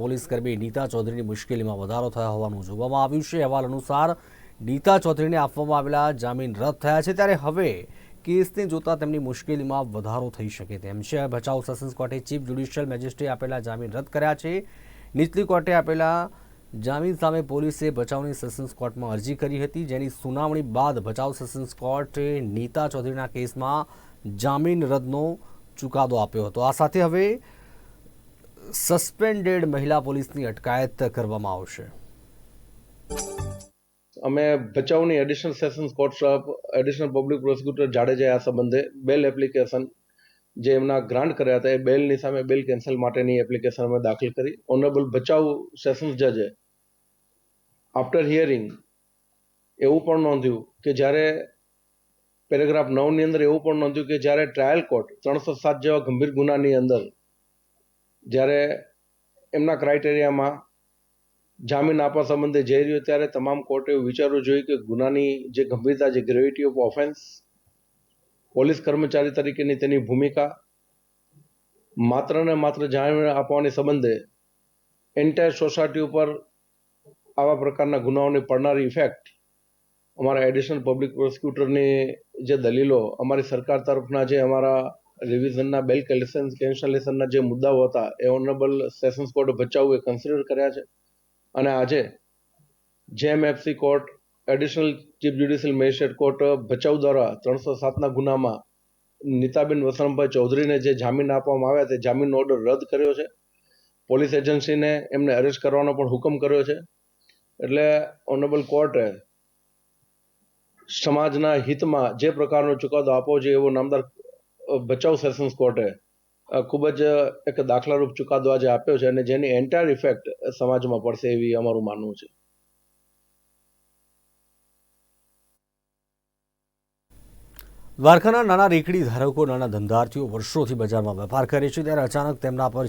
Police કર્મી નીતા ચૌધરીની મુશ્કેલીમાં વધારો થયો હોવાનું જોવામાં આવ્યું છે. અહેવાલ અનુસાર નીતા ચૌધરીને આપવામાં આવેલા જામીન રદ થયા છે. ત્યારે હવે કેસને જોતા તેમની મુશ્કેલીમાં વધારો થઈ શકે તેમ છે. ભચાઉ સેશન્સ કોર્ટે ચીફ જ્યુડિશિયલ મેજિસ્ટ્રેટે આપેલા જામીન રદ કર્યા છે. નીચલી કોર્ટે આપેલા જામીન સામે પોલીસે ભચાઉની સેશન્સ કોર્ટમાં અરજી કરી હતી, જેની સુનાવણી બાદ ભચાઉ સેશન્સ કોર્ટે નીતા ચૌધરીના કેસમાં જામીન રદનો ચુકાદો આપ્યો હતો. આ સાથે હવે સસ્પેન્ડેડ મહિલા પોલીસની અટકાયત કરવામાં આવશે. અમે ભચાઉની additional sessions court additional public prosecutor જાડેજાએ આ સંબંધે બેલ એપ્લિકેશન જે એમના ગ્રાન્ટ કર્યા હતા એ બેલની સામે બેલ કેન્સલ માટેની એપ્લિકેશન અમે દાખલ કરી. ઓનરેબલ ભચાઉ સેશન્સ જજે આફ્ટર હિયરિંગ એવું પણ નોંધ્યું કે જ્યારે પેરેગ્રાફ નવની અંદર એવું પણ નોંધ્યું કે જ્યારે ટ્રાયલ કોર્ટ ત્રણસો સાત જેવા ગંભીર ગુનાની અંદર જ્યારે એમના ક્રાઇટેરિયામાં જામીન આપવા સંબંધે જઈ રહ્યો ત્યારે તમામ કોર્ટે વિચારવું જોઈએ કે ગુનાની જે ગંભીરતા, જે ગ્રેવિટી ઓફ ઓફેન્સ પોલીસ કર્મચારી તરીકેની તેની ભૂમિકા માત્ર ને માત્ર જામીન આપવાની સંબંધે એન્ટાયર સોસાયટી ઉપર આવા પ્રકારના ગુનાઓની પડનારી ઇફેક્ટ અમારા એડિશનલ પબ્લિક પ્રોસિક્યુટરની જે દલીલો, અમારી સરકાર તરફના જે અમારા રિવિઝનના બેલ કેન્સલ કેન્સલેશનના જે મુદ્દાઓ હતા, એ ઓનરેબલ સેશન્સ કોર્ટે ભચાઉએ કન્સિડર કર્યા છે. અને આજે JMFC court additional chief judicial magistrate court Bhachau દ્વારા ત્રણસો સાતના ગુનામાં નીતાબેન વસણભાઈ ચૌધરીને જે જામીન આપવામાં આવ્યા, તે જામીનનો ઓર્ડર રદ કર્યો છે. પોલીસ એજન્સીને એમને અરેસ્ટ કરવાનો પણ હુકમ કર્યો છે. એટલે ઓનરેબલ કોર્ટે સમાજના હિતમાં જે પ્રકારનો ચુકાદો આપવો જોઈએ એવો નામદાર ભચાઉ સેશન્સ કોર્ટે ખૂબ જ એક દાખલારૂપ ચુકાદો આજે આપ્યો છે અને જેની એન્ટાયર ઇફેક્ટ સમાજમાં પડશે એવી અમારું માનવું છે. દ્વારકાના નાના રેકડી ધારકો, નાના ધંધાર્થીઓ વર્ષોથી બજારમાં વેપાર કરે છે, ત્યારે અચાનક તેમના પર